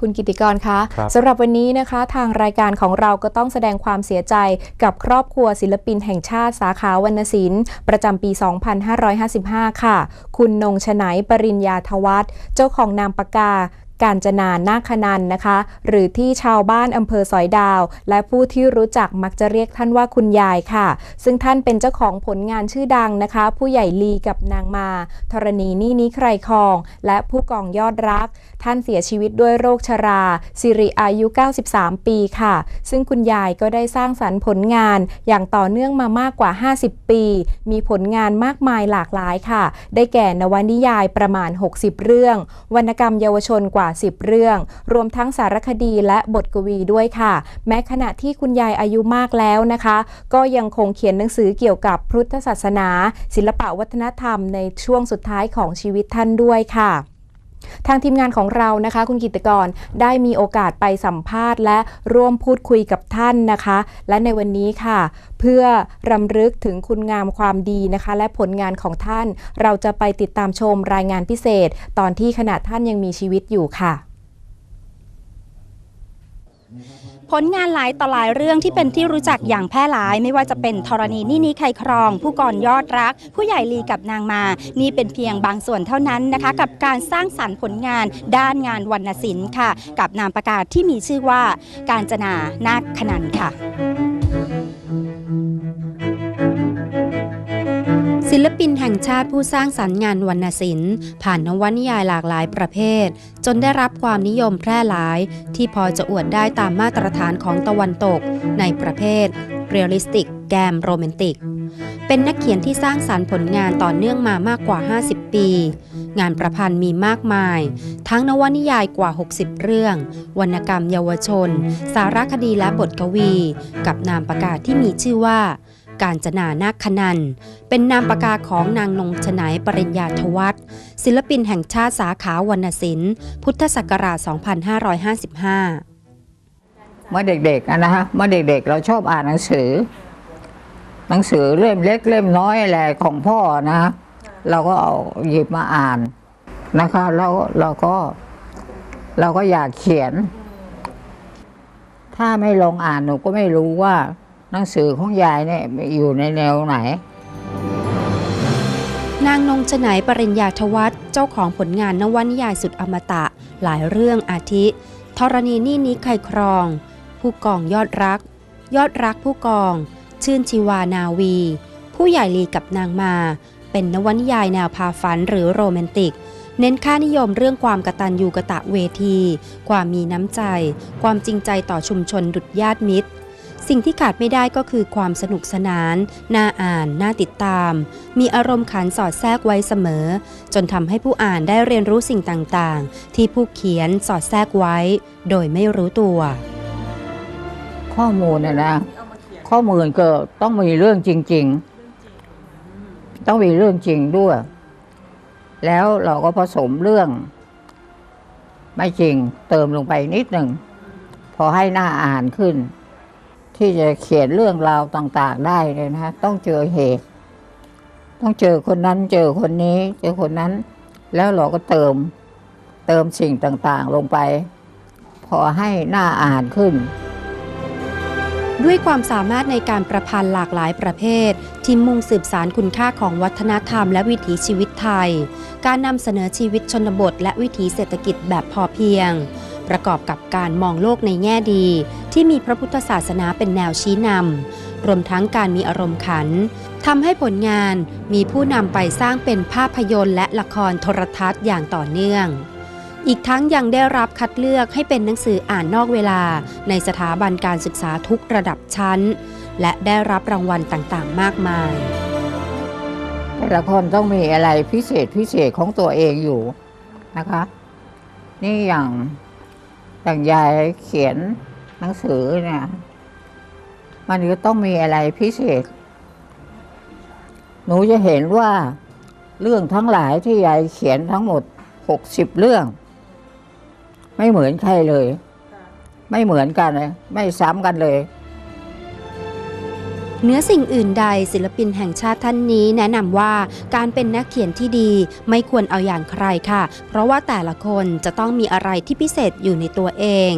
คุณกิติกรคะครับสำหรับวันนี้นะคะ ทางรายการของเราก็ต้องแสดงความเสียใจกับครอบครัวศิลปินแห่งชาติสาขาวรรณศิลป์ ประจำปี 2555 ค่ะ คุณนงชนัยปริญญาทวัฒน์เจ้าของนามปากกาการจนานาคนันนะคะ หรือที่ชาวบ้านอำเภอสอยดาว และผู้ที่รู้จักมักจะเรียกท่านว่าคุณยายค่ะ ซึ่งท่านเป็นเจ้าของผลงานชื่อดังนะคะ ผู้ใหญ่ลีกับนางมาธรณีนี่นี้ใครคอง และผู้กองยอดรัก ท่านเสียชีวิตด้วยโรคชรา สิริอายุ 93 ปีค่ะ ซึ่งคุณยายก็ได้สร้างสรรค์ผลงานอย่างต่อเนื่องมามากกว่า 50 ปี มีผลงานมากมายหลากหลายค่ะ ได้แก่นวนิยายประมาณ 60 เรื่อง วรรณกรรมเยาวชนกว่า10 เรื่อง รวมทั้งสารคดีและบทกวีด้วยค่ะ แม้ขณะที่คุณยายอายุมากแล้วนะคะ ก็ยังคงเขียนหนังสือเกี่ยวกับพุทธศาสนา ศิลปะวัฒนธรรมในช่วงสุดท้ายของชีวิตท่านด้วยค่ะ ทางทีมงานของเรานะคะ คุณกิตตกรได้มีโอกาสไปสัมภาษณ์ และร่วมพูดคุยกับท่านนะคะ และในวันนี้ค่ะ เพื่อรำลึกถึงคุณงามความดีนะคะ และผลงานของท่าน เราจะไปติดตามชมรายงานพิเศษ ตอนที่ขณะท่านยังมีชีวิตอยู่ค่ะ ผลงานหลายต่อหลายเรื่องที่เป็นที่รู้จักอย่างแพร่หลาย ไม่ว่าจะเป็นธรณีนี่นี้ใครครอง ผู้กรยอดรัก ผู้ใหญ่ลีกับนางมา นี่เป็นเพียงบางส่วนเท่านั้นนะคะ กับการสร้างสรรค์ผลงานด้านงานวรรณศิลป์ค่ะ กับนามประกาศที่มีชื่อว่า การจนานาคขนันค่ะศิลปิน ชาติผู้สร้างสรรค์งานวรรณศิลป์ ผ่านนวนิยายหลากหลายประเภท จนได้รับความนิยมแพร่หลาย ที่พอจะอวดได้ตามมาตรฐานของตะวันตก ในประเภทเรียลลิสติก แกมโรแมนติก เป็นนักเขียนที่สร้างสรรค์ผลงานต่อเนื่องมามากกว่า 50 ปี งานประพันธ์มีมากมาย ทั้งนวนิยายกว่า 60 เรื่อง วรรณกรรมเยาวชน สารคดีและบทกวี กับนามประกาศที่มีชื่อว่า การจนานาคขนัน เป็นนามปากกาของนางนงชนัยปริญญาทวัฒน์ศิลปินแห่งชาติสาขาวรรณศิลป์ พุทธศักราช 2555 เมื่อเด็กๆนะฮะเมื่อเด็กๆ เราชอบอ่านหนังสือ หนังสือเล่มเล็กเล่มน้อยอะไรของพ่อนะเราก็เอาหยิบมาอ่านนะคะแล้วเราก็เราก็อยากเขียน ถ้าไม่ลองอ่านหนูก็ไม่รู้ว่า หนังสือของยายเนี่ยอยู่ในแนวไหน นางนงชนัยปริญญาทวัฒน์เจ้าของผลงานนวนิยายสุดอมตะ หลายเรื่องอาทิธรณีนี่นี้ใครครอง ผู้กองยอดรัก ยอดรักผู้กอง ชื่นชีวานาวี ผู้ใหญ่ลีกับนางมา เป็นนวนิยายแนวพาฝันหรือโรแมนติกเน้นค่านิยมเรื่องความกตัญญูกะตะเวที ความมีน้ำใจ ความจริงใจต่อชุมชนดุจญาติมิตร สิ่งที่ขาดไม่ได้ก็คือความสนุกสนาน น่าอ่าน น่าติดตาม มีอารมณ์ขันสอดแทรกไว้เสมอ จนทำให้ผู้อ่านได้เรียนรู้สิ่งต่างๆ ที่ผู้เขียนสอดแทรกไว้ โดยไม่รู้ตัว ข้อมูลนี่ยนะ ข้อมูลก็ต้องมีเรื่องจริง ๆ ต้องมีเรื่องจริงด้วย แล้วเราก็ผสมเรื่อง ไม่จริงเติมลงไปนิดหนึ่งพอให้หน้าอ่านขึ้น ที่จะเขียนเรื่องราวต่างๆได้เลยนะต้องเจอเหตุ ต้องเจอคนนั้นเจอคนนี้ เจอคนนั้น แล้วเราก็เติมเติมสิ่งต่างๆลงไป พอให้หน้าอ่านขึ้น ด้วยความสามารถในการประพันธ์หลากหลายประเภท ที่มุ่งสืบสารคุณค่าของวัฒนธรรมและวิถีชีวิตไทย การนำเสนอชีวิตชนบทและวิถีเศรษฐกิจแบบพอเพียง ประกอบกับการมองโลกในแง่ดี ที่มีพระพุทธศาสนาเป็นแนวชี้นำรวมทั้งการมีอารมณ์ขันทำให้ผลงานมีผู้นำไปสร้างเป็นภาพยนตร์และละครโทรทัศน์อย่างต่อเนื่อง อีกทั้งยังได้รับคัดเลือกให้เป็นหนังสืออ่านนอกเวลา ในสถาบันการศึกษาทุกระดับชั้น และได้รับรางวัลต่างๆ มากมายแต่ละคนต้องมีอะไรพิเศษพิเศษของตัวเองอยู่นะคะ นี่อย่าง อย่างยายเขียนหนังสือเนี่ย มันก็ต้องมีอะไรพิเศษ หนูจะเห็นว่าเรื่องทั้งหลายที่ยายเขียนทั้งหมดหกสิบเรื่อง ไม่เหมือนใครเลย ไม่เหมือนกันเลย ไม่ซ้ำกันเลย เนื้อสิ่งอื่นใดศิลปินแห่งชาติท่านนี้แนะนำว่าการเป็นนักเขียนที่ดีไม่ควรเอาอย่างใครค่ะ เพราะว่าแต่ละคนจะต้องมีอะไรที่พิเศษอยู่ในตัวเอง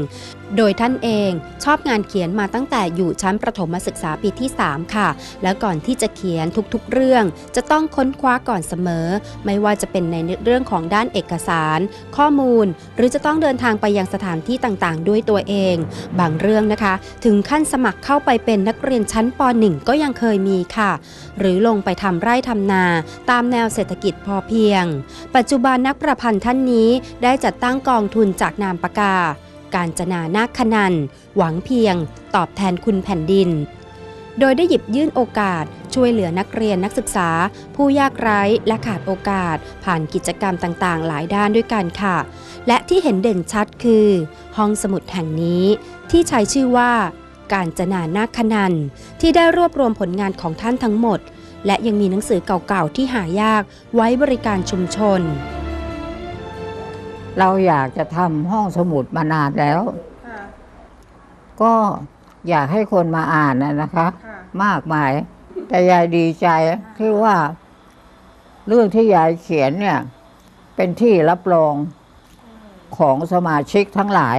โดยท่านเองชอบงานเขียนมาตั้งแต่อยู่ชั้นประถมศึกษาปีที่ 3 ค่ะ แล้วก่อนที่จะเขียนทุกๆเรื่อง จะต้องค้นคว้าก่อนเสมอ ไม่ว่าจะเป็นในเรื่องของด้านเอกสาร ข้อมูล หรือจะต้องเดินทางไปยังสถานที่ต่างๆ ด้วยตัวเอง บางเรื่องนะคะ ถึงขั้นสมัครเข้าไปเป็นนักเรียนชั้นป .1 ก็ยังเคยมีค่ะ หรือลงไปทำไร่ทำนา ตามแนวเศรษฐกิจพอเพียง ปัจจุบันนักประพันธ์ท่านนี้ได้จัดตั้งกองทุนจากนามปากกา การจนานาคนัน หวังเพียง ตอบแทนคุณแผ่นดิน โดยได้หยิบยื่นโอกาส ช่วยเหลือนักเรียนนักศึกษา ผู้ยากไร้และขาดโอกาส ผ่านกิจกรรมต่างๆ หลายด้านด้วยกันค่ะ และที่เห็นเด่นชัดคือ ห้องสมุดแห่งนี้ ที่ใช้ชื่อว่า การจนานาคนัน ที่ได้รวบรวมผลงานของท่านทั้งหมด และยังมีหนังสือเก่าๆที่หายากไว้บริการชุมชน เราอยากจะทำห้องสมุดมานานแล้วก็อยากให้คนมาอ่านนะนะคะมากมาย แต่ยายดีใจที่ว่า เรื่องที่ยายเขียนเนี่ย เป็นที่รับรองของสมาชิกทั้งหลาย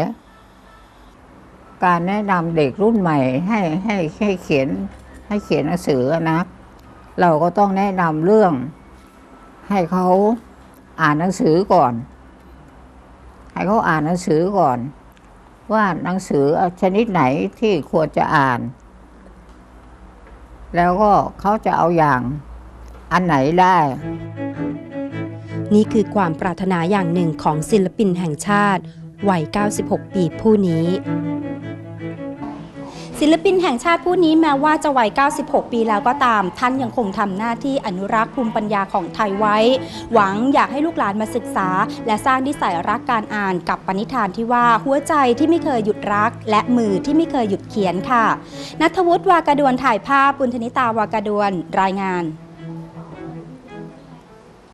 การแนะนำเด็กรุ่นใหม่ ให้ให้ให้เขียน ให้เขียนหนังสือนะ เราก็ต้องแนะนำเรื่อง ให้เขาอ่านหนังสือก่อน ให้เขาอ่านหนังสือก่อน ว่าหนังสือชนิดไหนที่ควรจะอ่าน แล้วก็เขาจะเอาอย่างอันไหนได้ นี่คือความปรารถนาอย่างหนึ่งของศิลปินแห่งชาติวัย 96 ปีผู้นี้ ศิลปินแห่งชาติผู้นี้แม้ว่าจะวัย 96 ปีแล้วก็ตาม ท่านยังคงทำหน้าที่อนุรักษ์ภูมิปัญญาของไทยไว้ หวังอยากให้ลูกหลานมาศึกษา และสร้างนิสัยรักการอ่านกับปณิธานที่ว่าหัวใจที่ไม่เคยหยุดรัก และมือที่ไม่เคยหยุดเขียนค่ะนัทวุฒิวากระดวนถ่ายภาพบุญธนิตาวากระดวนรายงาน